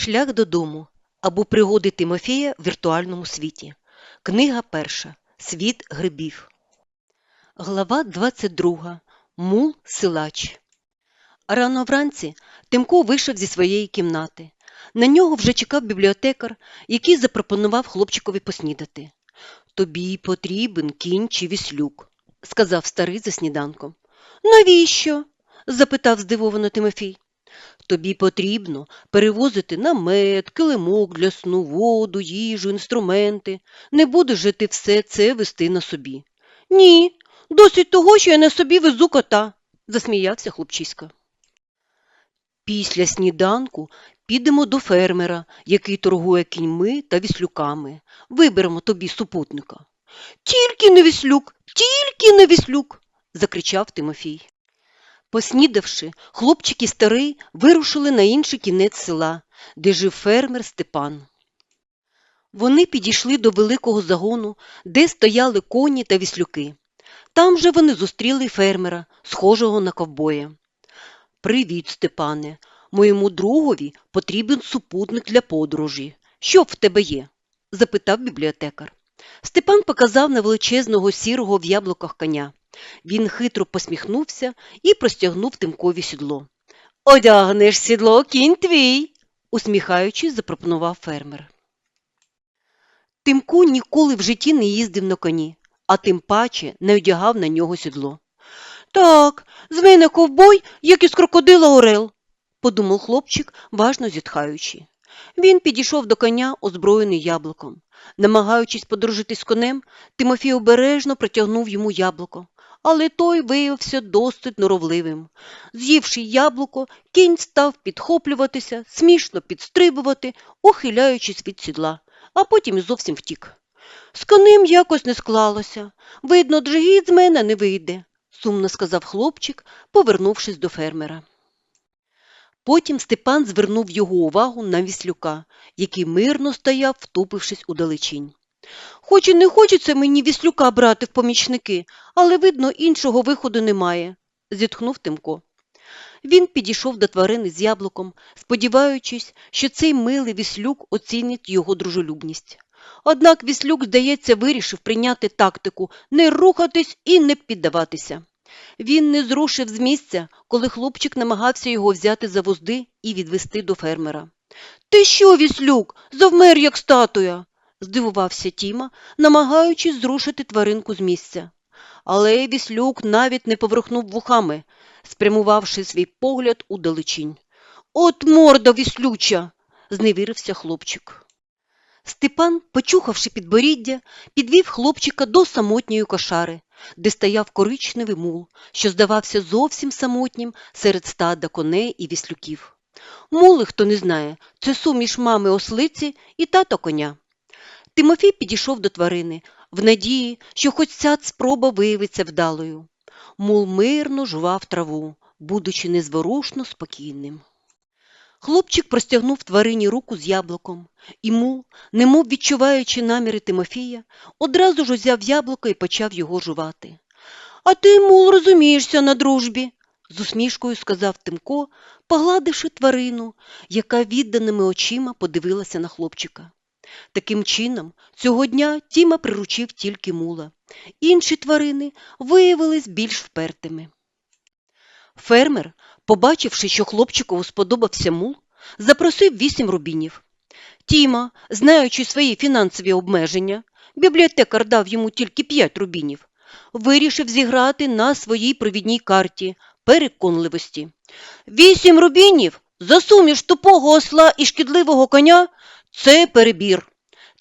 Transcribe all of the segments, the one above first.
Шлях додому або пригоди Тимофія в віртуальному світі. Книга перша. Світ грибів. Глава 22. Мул силач. Рано вранці Тимко вийшов зі своєї кімнати. На нього вже чекав бібліотекар, який запропонував хлопчикові поснідати. Тобі потрібен кінь чи віслюк, сказав старий за сніданком. Навіщо? запитав здивовано Тимофій. Тобі потрібно перевозити намет, килимок для сну, воду, їжу, інструменти. Не будеш же ти все це вести на собі. Ні, досить того, що я на собі везу кота, засміявся хлопчисько. Після сніданку підемо до фермера, який торгує кіньми та віслюками. Виберемо тобі супутника. Тільки не віслюк, тільки не віслюк, закричав Тимофій. Поснідавши, хлопчик і старий вирушили на інший кінець села, де жив фермер Степан. Вони підійшли до великого загону, де стояли коні та віслюки. Там же вони зустріли фермера, схожого на ковбоя. Привіт, Степане. Моєму другові потрібен супутник для подорожі. Що в тебе є? запитав бібліотекар. Степан показав на величезного сірого в яблуках коня. Він хитро посміхнувся і простягнув Тимкові сідло. Одягнеш сідло, кінь твій, усміхаючись, запропонував фермер. Тимко ніколи в житті не їздив на коні, а тим паче не одягав на нього сідло. Так, з мене ковбой, як із крокодила Орел, подумав хлопчик, важно зітхаючи. Він підійшов до коня, озброєний яблуком. Намагаючись подружитись з конем, Тимофій обережно протягнув йому яблуко, але той виявився досить норовливим. З'ївши яблуко, кінь став підхоплюватися, смішно підстрибувати, ухиляючись від сідла, а потім і зовсім втік. З конем якось не склалося. Видно, джигіт з мене не вийде, сумно сказав хлопчик, повернувшись до фермера. Потім Степан звернув його увагу на віслюка, який мирно стояв, втупившись у далечінь. Хоч і не хочеться мені віслюка брати в помічники, але, видно, іншого виходу немає, зітхнув Тимко. Він підійшов до тварини з яблуком, сподіваючись, що цей милий віслюк оцінить його дружелюбність. Однак віслюк, здається, вирішив прийняти тактику не рухатись і не піддаватися. Він не зрушив з місця, коли хлопчик намагався його взяти за вузди і відвести до фермера. Ти що, віслюк, завмер, як статуя? здивувався Тіма, намагаючись зрушити тваринку з місця. Але віслюк навіть не поворухнув вухами, спрямувавши свій погляд у далечінь. От морда віслюча, зневірився хлопчик. Степан, почухавши підборіддя, підвів хлопчика до самотньої кошари, де стояв коричневий мул, що здавався зовсім самотнім серед стада коней і віслюків. Мули, хто не знає, це суміш мами ослиці і тато коня. Тимофій підійшов до тварини, в надії, що хоч ця спроба виявиться вдалою. Мул мирно жував траву, будучи незворушно спокійним. Хлопчик простягнув тварині руку з яблуком, і мул, немов відчуваючи наміри Тимофія, одразу ж узяв яблуко і почав його жувати. А ти, мул, розумієшся на дружбі, з усмішкою сказав Тимко, погладивши тварину, яка відданими очима подивилася на хлопчика. Таким чином, цього дня Тіма приручив тільки мула. Інші тварини виявились більш впертими. Фермер, побачивши, що хлопчикову сподобався мул, запросив вісім рубінів. Тіма, знаючи свої фінансові обмеження, бібліотекар дав йому тільки п'ять рубінів, вирішив зіграти на своїй провідній карті переконливості. Вісім рубінів за суміш тупого осла і шкідливого коня це перебір.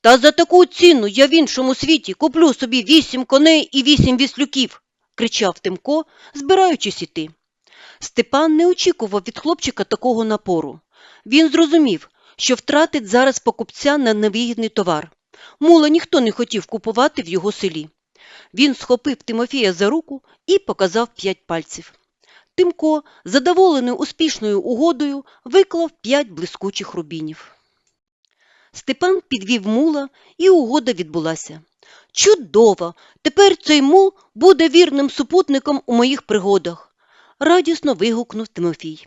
Та за таку ціну я в іншому світі куплю собі вісім коней і вісім віслюків, кричав Тимко, збираючись іти. Степан не очікував від хлопчика такого напору. Він зрозумів, що втратить зараз покупця на невигідний товар. Мула ніхто не хотів купувати в його селі. Він схопив Тимофія за руку і показав п'ять пальців. Тимко, задоволений успішною угодою, виклав п'ять блискучих рубінів. Степан підвів мула, і угода відбулася. Чудово! Тепер цей мул буде вірним супутником у моїх пригодах, радісно вигукнув Тимофій.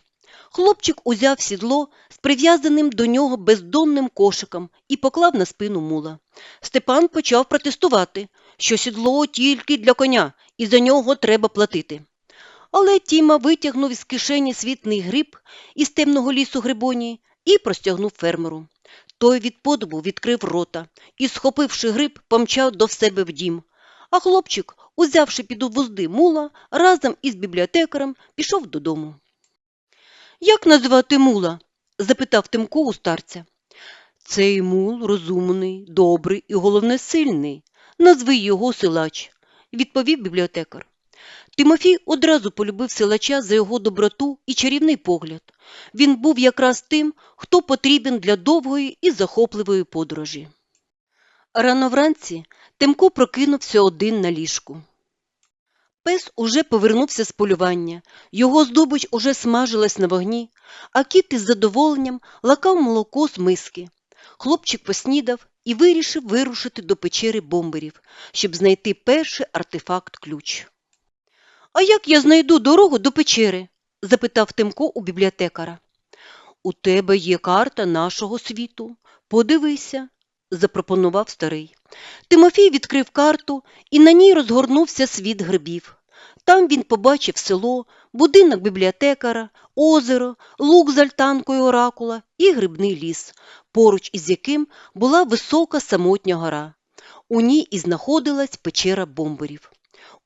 Хлопчик узяв сідло з прив'язаним до нього бездонним кошиком і поклав на спину мула. Степан почав протестувати, що сідло тільки для коня, і за нього треба платити. Але Тіма витягнув із кишені світний гриб із темного лісу грибонії і простягнув фермеру. Той від подобу відкрив рота і, схопивши гриб, помчав до себе в дім. А хлопчик, узявши під вузди мула, разом із бібліотекарем пішов додому. Як назвати мула? запитав Тимко у старця. Цей мул розумний, добрий і, головне, сильний. Назви його силач, відповів бібліотекар. Тимофій одразу полюбив силача за його доброту і чарівний погляд. Він був якраз тим, хто потрібен для довгої і захопливої подорожі. Рано вранці Тимко прокинувся один на ліжку. Пес уже повернувся з полювання, його здобич уже смажилась на вогні, а кіт із задоволенням лакав молоко з миски. Хлопчик поснідав і вирішив вирушити до печери бомберів, щоб знайти перший артефакт ключ. А як я знайду дорогу до печери? запитав Тимко у бібліотекара. У тебе є карта нашого світу. Подивися, запропонував старий. Тимофій відкрив карту, і на ній розгорнувся світ грибів. Там він побачив село, будинок бібліотекара, озеро, луг з альтанкою оракула і грибний ліс, поруч із яким була висока самотня гора. У ній і знаходилась печера бомберів.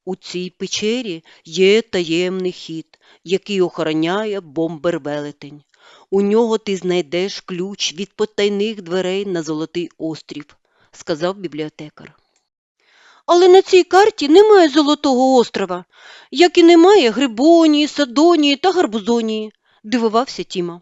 У цій печері є таємний хід, який охороняє бомбер-велетень. У нього ти знайдеш ключ від потайних дверей на Золотий острів, сказав бібліотекар. Але на цій карті немає Золотого острова, як і немає Грибонії, Садонії та Гарбузонії, дивувався Тіма.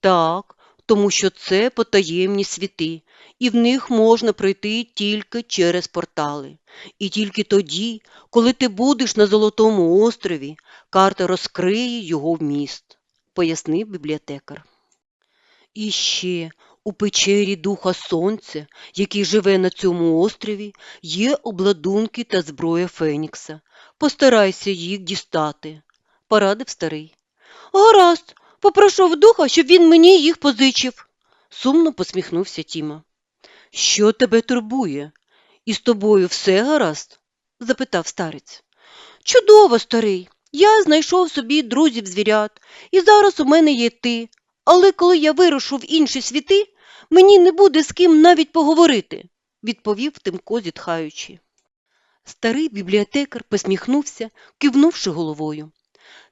Так, тому що це потаємні світи, і в них можна пройти тільки через портали. І тільки тоді, коли ти будеш на Золотому острові, карта розкриє його вміст, пояснив бібліотекар. І ще у печері Духа Сонця, який живе на цьому острові, є обладунки та зброя Фенікса. Постарайся їх дістати, порадив старий. Гаразд, попрошу в духа, щоб він мені їх позичив, сумно посміхнувся Тіма. Що тебе турбує? І з тобою все гаразд? запитав старець. Чудово, старий. Я знайшов собі друзів звірят, і зараз у мене є ти. Але коли я вирушу в інші світи, мені не буде з ким навіть поговорити, відповів Тимко, зітхаючи. Старий бібліотекар посміхнувся, кивнувши головою.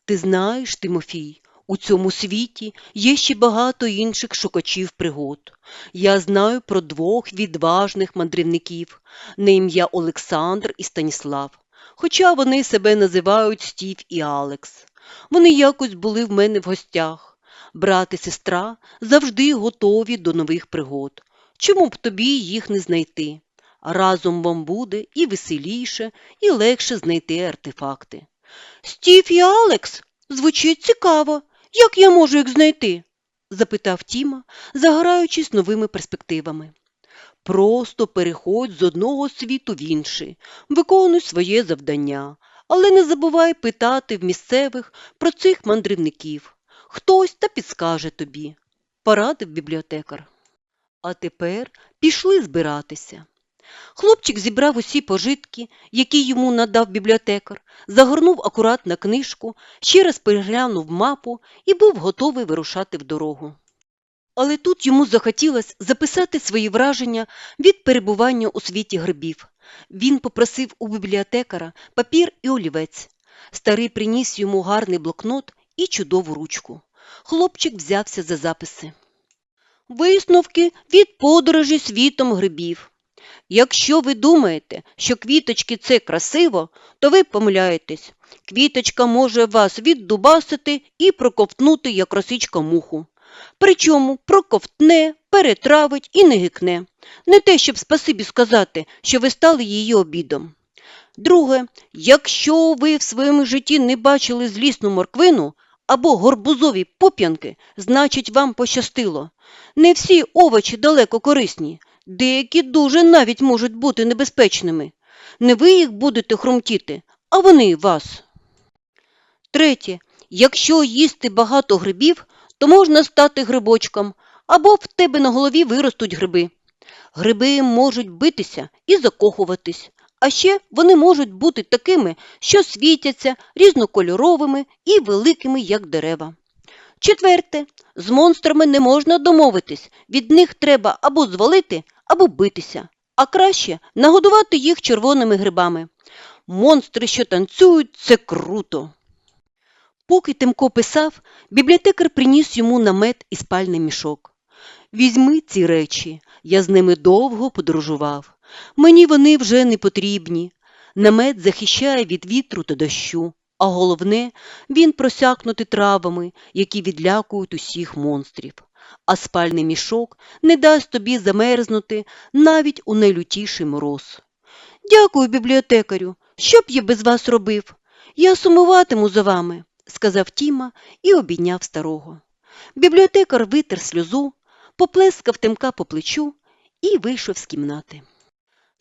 Ти знаєш, Тимофій, у цьому світі є ще багато інших шукачів пригод. Я знаю про двох відважних мандрівників на ім'я Олександр і Станіслав, хоча вони себе називають Стів і Алекс. Вони якось були в мене в гостях. Брат і сестра завжди готові до нових пригод. Чому б тобі їх не знайти? Разом вам буде і веселіше, і легше знайти артефакти. Стів і Алекс? Звучить цікаво. Як я можу їх знайти? запитав Тіма, загораючись новими перспективами. Просто переходь з одного світу в інший, виконуй своє завдання, але не забувай питати в місцевих про цих мандрівників. Хтось та підскаже тобі, порадив бібліотекар. А тепер пішли збиратися. Хлопчик зібрав усі пожитки, які йому надав бібліотекар, загорнув акуратно книжку, ще раз переглянув мапу і був готовий вирушати в дорогу. Але тут йому захотілося записати свої враження від перебування у світі грибів. Він попросив у бібліотекара папір і олівець. Старий приніс йому гарний блокнот і чудову ручку. Хлопчик взявся за записи. Висновки від подорожі світом грибів. Якщо ви думаєте, що квіточки це красиво, то ви помиляєтесь. Квіточка може вас віддубасити і проковтнути, як росичка муху. Причому проковтне, перетравить і не гикне. Не те, щоб спасибі сказати, що ви стали її обідом. Друге, якщо ви в своєму житті не бачили злісну морквину або горбузові поп'янки, значить вам пощастило. Не всі овочі далеко корисні, деякі дуже навіть можуть бути небезпечними. Не ви їх будете хрумтіти, а вони вас. Третє. Якщо їсти багато грибів, то можна стати грибочком, або в тебе на голові виростуть гриби. Гриби можуть битися і закохуватись, а ще вони можуть бути такими, що світяться різнокольоровими і великими, як дерева. Четверте, з монстрами не можна домовитись, від них треба або звалити, або битися, а краще нагодувати їх червоними грибами. Монстри, що танцюють, це круто. Поки Тимко писав, бібліотекар приніс йому намет і спальний мішок. Візьми ці речі, я з ними довго подорожував. Мені вони вже не потрібні. Намет захищає від вітру та дощу, а головне, він просякнутий травами, які відлякують усіх монстрів. А спальний мішок не дасть тобі замерзнути навіть у найлютіший мороз. Дякую, бібліотекарю. Що б я без вас робив? Я сумуватиму за вами, сказав Тіма і обійняв старого. Бібліотекар витер сльозу, поплескав Тимка по плечу і вийшов з кімнати.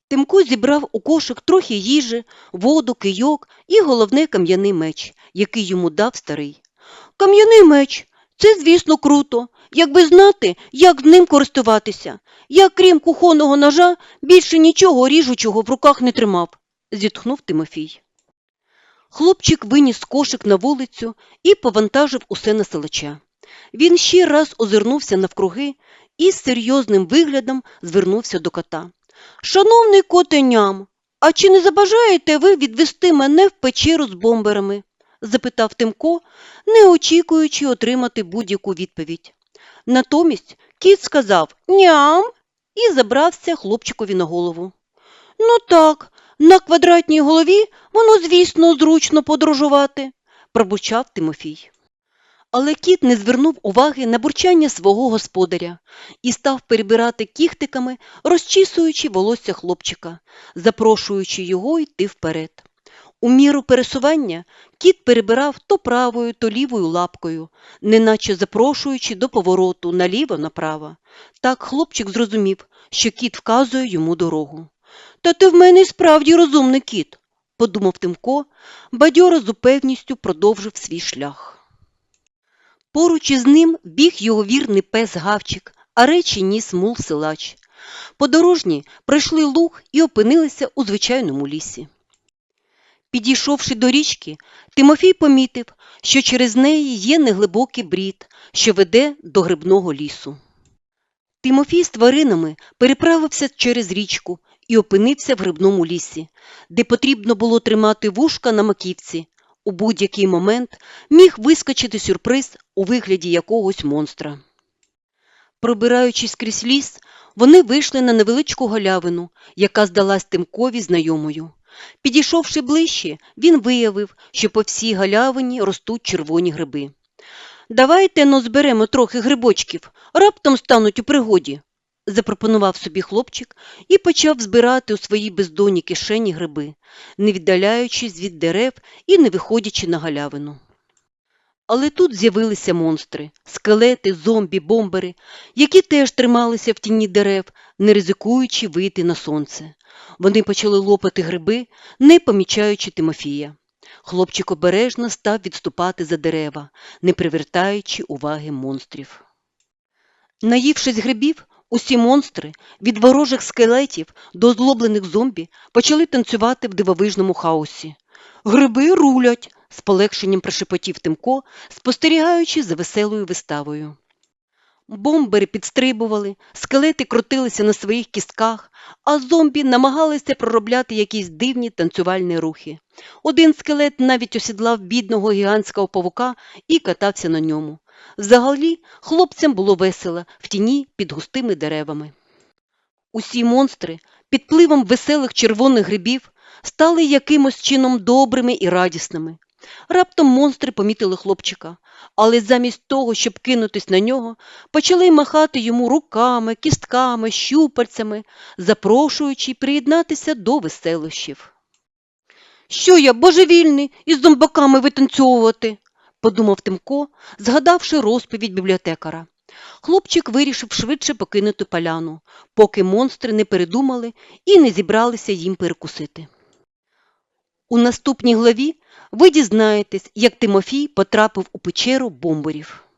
Тимко зібрав у кошик трохи їжі, воду, кийок і головне кам'яний меч, який йому дав старий. Кам'яний меч це, звісно, круто, якби знати, як ним користуватися. Я, крім кухонного ножа, більше нічого ріжучого в руках не тримав, зітхнув Тимофій. Хлопчик виніс кошик на вулицю і повантажив усе на селача. Він ще раз озирнувся навкруги і з серйозним виглядом звернувся до кота. Шановний котеням, а чи не забажаєте ви відвести мене в печеру з бомберами? запитав Тимко, не очікуючи отримати будь-яку відповідь. Натомість кіт сказав ням і забрався хлопчикові на голову. Ну так, на квадратній голові воно, звісно, зручно подорожувати, пробучав Тимофій. Але кіт не звернув уваги на бурчання свого господаря і став перебирати кіхтиками, розчісуючи волосся хлопчика, запрошуючи його йти вперед. У міру пересування кіт перебирав то правою, то лівою лапкою, неначе запрошуючи до повороту наліво-направо. Так хлопчик зрозумів, що кіт вказує йому дорогу. Та ти в мене й справді розумний кіт, подумав Тимко, бадьоро з упевністю продовжив свій шлях. Поруч із ним біг його вірний пес Гавчик, а речі ніс мул силач. Подорожні пройшли луг і опинилися у звичайному лісі. Підійшовши до річки, Тимофій помітив, що через неї є неглибокий брід, що веде до грибного лісу. Тимофій з тваринами переправився через річку і опинився в грибному лісі, де потрібно було тримати вушка на маківці. У будь-який момент міг вискочити сюрприз у вигляді якогось монстра. Пробираючись крізь ліс, вони вийшли на невеличку галявину, яка здалась Тимкові знайомою. Підійшовши ближче, він виявив, що по всій галявині ростуть червоні гриби. Давайте но зберемо трохи грибочків, раптом стануть у пригоді, запропонував собі хлопчик і почав збирати у своїй бездонній кишені гриби, не віддаляючись від дерев і не виходячи на галявину. Але тут з'явилися монстри, скелети, зомбі, бомбери, які теж трималися в тіні дерев, не ризикуючи вийти на сонце. Вони почали лопати гриби, не помічаючи Тимофія. Хлопчик обережно став відступати за дерева, не привертаючи уваги монстрів. Наївшись грибів, усі монстри, від ворожих скелетів до озлоблених зомбі, почали танцювати в дивовижному хаосі. Гриби рулять, з полегшенням прошепотів Тимко, спостерігаючи за веселою виставою. Бомбери підстрибували, скелети крутилися на своїх кістках, а зомбі намагалися проробляти якісь дивні танцювальні рухи. Один скелет навіть осідлав бідного гігантського павука і катався на ньому. Взагалі, хлопцям було весело в тіні під густими деревами. Усі монстри під пливом веселих червоних грибів стали якимось чином добрими і радісними. Раптом монстри помітили хлопчика, але замість того, щоб кинутись на нього, почали махати йому руками, кістками, щупальцями, запрошуючи приєднатися до веселощів. Що я, божевільний, із зомбаками витанцьовувати? Подумав Тимко, згадавши розповідь бібліотекара. Хлопчик вирішив швидше покинути поляну, поки монстри не передумали і не зібралися їм перекусити. У наступній главі ви дізнаєтесь, як Тимофій потрапив у печеру бомбарів.